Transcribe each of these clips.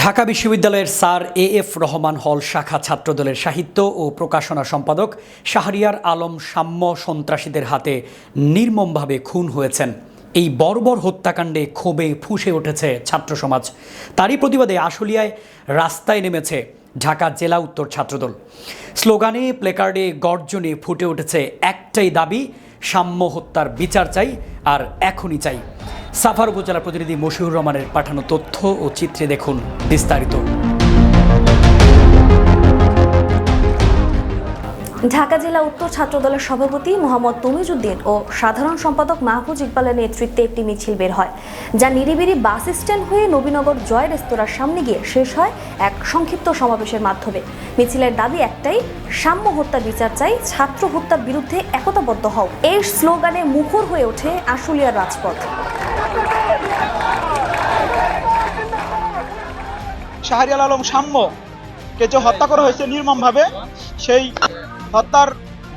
ঢাকা বিশ্ববিদ্যালয়ের sir A F Rahman হল শাখা ছাত্রদলের সাহিত্য ও প্রকাশনা সম্পাদক শাহরিয়ার আলম সাম্য সন্ত্রাসীদের হাতে নির্মমভাবে খুন হয়েছেন। এই বর্বর হত্যাকাণ্ডে ক্ষোভে ফুঁসে উঠেছে ছাত্র সমাজ। তারই প্রতিবাদে আশুলিয়ায় রাস্তায় নেমেছে ঢাকা জেলা উত্তর ছাত্রদল। স্লোগানে, প্লেকার্ডে গর্জনে ফুটে উঠেছে একটাই দাবি, সাম্য হত্যার বিচার চাই আর এখনই চাই। সাফার উপজেলা প্রতিনিধি মশিউর রহমানের পাঠানো তথ্য ও চিত্রে দেখুন বিস্তারিত। ঢাকা জেলা উত্তর ছাত্রদলের সভাপতি মোহাম্মদ তমিজুদ্দিন ও সাধারণ সম্পাদক মাহফুজ ইকবালের নেতৃত্বে একটি মিছিল বের হয়, যা নিরিবিরি বাস স্ট্যান্ড হয়ে নবীনগর জয় রেস্তোরাঁর সামনে গিয়ে শেষ হয় এক সংক্ষিপ্ত সমাবেশের মাধ্যমে। মিছিলের দাবি একটাই, সাম্য হত্যা বিচার চাই, ছাত্র হত্যার বিরুদ্ধে একতাবদ্ধ হও। এই স্লোগানে মুখর হয়ে ওঠে আশুলিয়ার রাজপথ। শাহরিয়াল আলম সাম্য কে যে হত্যা করা হয়েছে নির্মমভাবে, সেই হত্যার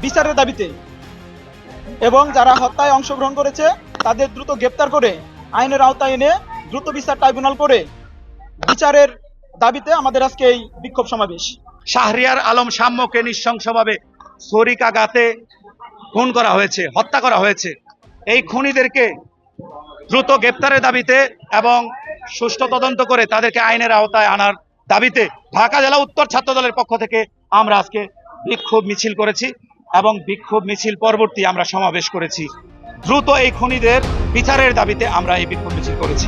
বিচারের দাবিতে। এবং যারা হত্যায় অংশগ্রহণ করেছে, তাদের দ্রুত গ্রেপ্তার করে, আইনের আওতায় এনে দ্রুত বিচার ট্রাইব্যুনাল করে বিচারের দাবিতে আমাদের আজকে এই বিক্ষোভ সমাবেশ। শাহরিয়ার আলম সাম্যকে নৃশংসভাবে ছুরিকাঘাতে খুন করা হয়েছে, হত্যা করা হয়েছে। এই খুনিদেরকে দ্রুত গ্রেপ্তারের দাবিতে এবং সুষ্ঠু তদন্ত করে তাদেরকে আইনের আওতায় আনার দাবিতে ঢাকা জেলা উত্তর ছাত্র দলের পক্ষ থেকে আমরা আজকে বিক্ষোভ মিছিল করেছি এবং বিক্ষোভ মিছিল পরবর্তী আমরা সমাবেশ করেছি। দ্রুত এই খনিদের বিচারের দাবিতে আমরা এই বিক্ষোভ মিছিল করেছি।